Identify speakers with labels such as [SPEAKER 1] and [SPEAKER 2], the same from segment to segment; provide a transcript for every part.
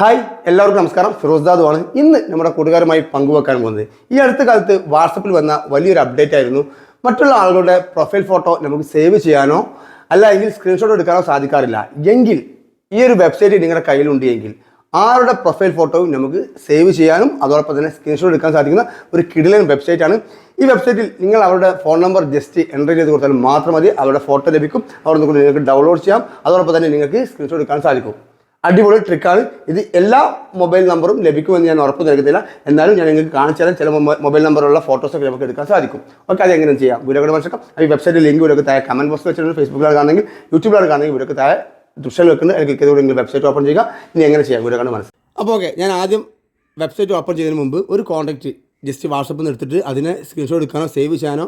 [SPEAKER 1] Hi എല്ലാവർക്കും നമസ്കാരം. ഫിറോസ്ദാദു ആണ് ഇന്ന് നമ്മുടെ കൂട്ടുകാരുമായി പങ്കുവെക്കാൻ പോകുന്നത്. ഈ അടുത്ത കാലത്ത് വാട്സപ്പിൽ വന്ന വലിയൊരു അപ്ഡേറ്റ് ആയിരുന്നു. മറ്റുള്ള ആളുകളുടെ പ്രൊഫൈൽ ഫോട്ടോ നമുക്ക് സേവ് ചെയ്യാനോ അല്ല എങ്കിൽ സ്ക്രീൻഷോട്ട് എടുക്കാനോ സാധിക്കാറില്ല. എങ്കിൽ ഈ ഒരു വെബ്സൈറ്റ് നിങ്ങളുടെ കയ്യിലുണ്ട് എങ്കിൽ ആരുടെ പ്രൊഫൈൽ ഫോട്ടോയും നമുക്ക് സേവ് ചെയ്യാനും അതോടൊപ്പം തന്നെ സ്ക്രീൻഷോട്ട് എടുക്കാൻ സാധിക്കുന്ന ഒരു കിടിലൻ വെബ്സൈറ്റ് ആണ്. ഈ വെബ്സൈറ്റിൽ നിങ്ങൾ അവരുടെ ഫോൺ നമ്പർ ജസ്റ്റ് എന്റർ ചെയ്ത് കൊടുത്താൽ മാത്രം മതി. അവരുടെ ഫോട്ടോ ലഭിക്കും. അവിടെ നിന്ന് നിങ്ങൾക്ക് ഡൗൺലോഡ് ചെയ്യാം. അതോടൊപ്പം തന്നെ നിങ്ങൾക്ക് സ്ക്രീൻഷോട്ട് എടുക്കാൻ സാധിക്കും. അടിപൊളി ട്രിക്കാണ് ഇത് എല്ലാ മൊബൈൽ നമ്പറും ലഭിക്കുമെന്ന് ഞാൻ ഉറപ്പ് നൽകുന്നില്ല. എന്നാലും ഞാൻ നിങ്ങൾക്ക് കാണിച്ചു തരാം. ചില മൊബൈൽ നമ്പറുള്ള ഫോട്ടോസൊക്കെ നമുക്ക് എടുക്കാൻ സാധിക്കും. ഓക്കെ അത് എങ്ങനെ ചെയ്യാം? വീഡിയോയുടെ മനസ്സിലാക്കാം ഈ വെബ്സൈറ്റിൽ ലിങ്ക് വീഡിയോക്ക് താഴെ കമന്റ് ബോക്സിൽ വെച്ചിട്ടുണ്ട്. ഫേസ്ബുക്കിലാണ് കാണുന്നെങ്കിൽ യൂട്യൂബിലാണ് കാണുന്നെങ്കിൽ വീഡിയോക്ക് താഴെ ദൃശ്യം വെക്കുന്നത് അതിൽ ക്ലിക്ക് ചെയ്തുകൊണ്ട് നിങ്ങൾ വെബ്സൈറ്റ് ഓപ്പൺ ചെയ്യുക. ഇനി എങ്ങനെ ചെയ്യാം? കണ്ട് മനസ്സിലാക്കാം അപ്പോൾ ഓക്കെ ഞാൻ ആദ്യം വെബ്സൈറ്റ് ഓപ്പൺ ചെയ്യുന്നതിന് മുമ്പ് ഒരു കോൺടാക്റ്റ് ജസ്റ്റ് വാട്സപ്പിൽ നിന്ന് എടുത്തിട്ട് അതിനെ സ്ക്രീൻഷോട്ട് എടുക്കാനോ സേവ് ചെയ്യാനോ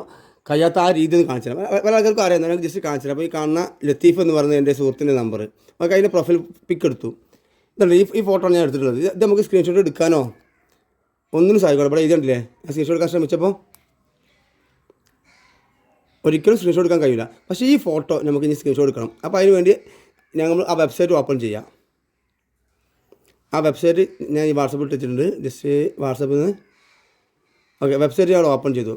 [SPEAKER 1] കഴിയാത്ത ആ രീതി ഒന്ന് കാണിച്ചു പല ആൾക്കാർക്കും അറിയാം ഞാൻ ജസ്റ്റ് കാണിച്ചു അപ്പോൾ ഈ കാണുന്ന ലത്തീഫ് എന്ന് പറയുന്ന എന്റെ സുഹൃത്തിന്റെ നമ്പർ നമുക്ക് അതിന്റെ പ്രൊഫൈൽ പിക്ക് എടുത്തു. ഇതുണ്ട്. ഈ ഈ ഫോട്ടോ ഞാൻ എടുത്തിട്ടുള്ളത്. ഇത് നമുക്ക് സ്ക്രീൻഷോട്ട് എടുക്കാനോ? ഒന്നിനും സാധിക്കണം ഇവിടെ ആ സ്ക്രീൻഷോട്ട് എടുക്കാൻ ശ്രമിച്ചപ്പോൾ ഒരിക്കലും സ്ക്രീൻഷോട്ട് എടുക്കാൻ കഴിയില്ല. പക്ഷേ ഈ ഫോട്ടോ നമുക്ക് ഇനി സ്ക്രീൻഷോട്ട് എടുക്കണം. അപ്പോൾ അതിന് വേണ്ടി ഞങ്ങൾ ആ വെബ്സൈറ്റ് ഓപ്പൺ ചെയ്യാം. ആ വെബ്സൈറ്റ് ഞാൻ ഈ വാട്സപ്പിൽ ഇട്ടിട്ടുണ്ട്. ജസ്റ്റ് വാട്സപ്പിൽ നിന്ന് ഓക്കെ വെബ്സൈറ്റ് ഞങ്ങൾ ഓപ്പൺ ചെയ്തു.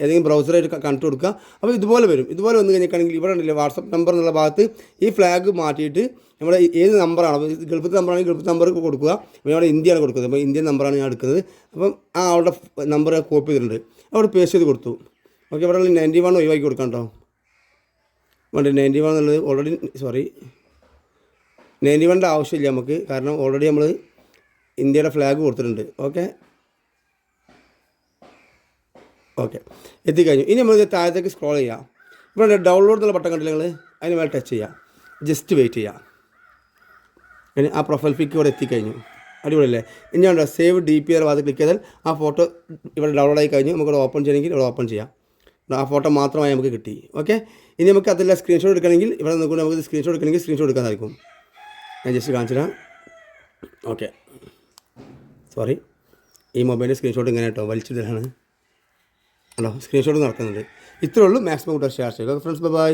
[SPEAKER 1] ഏതെങ്കിലും ബ്രൗസറായിട്ട് കണ്ടു കൊടുക്കുക. അപ്പോൾ ഇതുപോലെ വരും. ഇതുപോലെ വന്നു കഴിഞ്ഞിട്ടാണെങ്കിൽ ഇവിടെ ഉണ്ടല്ലേ വാട്സപ്പ് നമ്പർ എന്നുള്ള ഭാഗത്ത് ഈ ഫ്ലാഗ് മാറ്റിയിട്ട് നമ്മുടെ ഏത് നമ്പറാണ് അപ്പോൾ ഗൾഫിൽ നമ്പറാണെങ്കിൽ ഗൾഫിൽ നമ്പർ കൊടുക്കുക. അപ്പോൾ ഇവിടെ ഇന്ത്യയാണ് കൊടുക്കുന്നത്. അപ്പോൾ ഇന്ത്യൻ നമ്പറാണ് ഞാൻ എടുക്കുന്നത്. അപ്പം ആ അവിടെ നമ്പർ കോപ്പി ചെയ്തിട്ടുണ്ട്. അവിടെ പേസ്റ്റ് ചെയ്ത് കൊടുത്തു. ഓക്കെ ഇവിടെ ഉള്ള നയന്റി വൺ ഒഴിവാക്കി കൊടുക്കാം കേട്ടോ. വേണ്ട നയന്റി വൺ എന്നുള്ളത് ഓൾറെഡി സോറി നയന്റി വണ്ണിന്റെ ആവശ്യമില്ല നമുക്ക്. കാരണം ഓൾറെഡി നമ്മൾ ഇന്ത്യയുടെ ഫ്ലാഗ് കൊടുത്തിട്ടുണ്ട്. ഓക്കെ. ഓക്കെ എത്തിക്കഴിഞ്ഞു. ഇനി നമ്മൾ താഴത്തേക്ക് സ്ക്രോൾ ചെയ്യാം. ഇവിടെ ഡൗൺലോഡ് എന്നുള്ള ബട്ടൺ കണ്ടില്ല നിങ്ങൾ അതിന് മേലെ ടച്ച് ചെയ്യാം. ജസ്റ്റ് വെയിറ്റ് ചെയ്യാം. ഇനി ആ പ്രൊഫൈൽ പിക്ക് ഇവിടെ എത്തിക്കഴിഞ്ഞു. അടിപൊളിയല്ലേ? ഇനി ഉണ്ടോ സേവ് ഡി പി ആർ ഭാഗത്ത് ക്ലിക്ക് ചെയ്താൽ ആ ഫോട്ടോ ഇവിടെ ഡൗൺലോഡ് ആയി കഴിഞ്ഞു. നമുക്ക് ഇവിടെ ഓപ്പൺ ചെയ്യണമെങ്കിൽ ഇവിടെ ഓപ്പൺ ചെയ്യാം. ആ ഫോട്ടോ മാത്രമായി നമുക്ക് കിട്ടി. ഓക്കെ ഇനി നമുക്ക് അതിൽ സ്ക്രീൻഷോട്ട് എടുക്കണമെങ്കിൽ ഇവിടെ നോക്കുമ്പോൾ നമുക്ക് സ്ക്രീൻഷോട്ട് എടുക്കണമെങ്കിൽ സ്ക്രീൻഷോട്ട് എടുക്കാൻ സാധിക്കും ഞാൻ ജസ്റ്റ് കാണിച്ചു തരാം. ഓക്കെ സോറി ഈ മൊബൈലിൽ സ്ക്രീൻഷോട്ട് ഇങ്ങനെ കേട്ടോ. വലിച്ചിടലാണ്. ഹലോ സ്ക്രീൻഷോട്ട് നടക്കുന്നുണ്ട്. ഇത്രേ ഉള്ളൂ. മാക്സിമം കൂടെ ഷെയർ ചെയ്യുക ഫ്രണ്ട്സ് ബൈ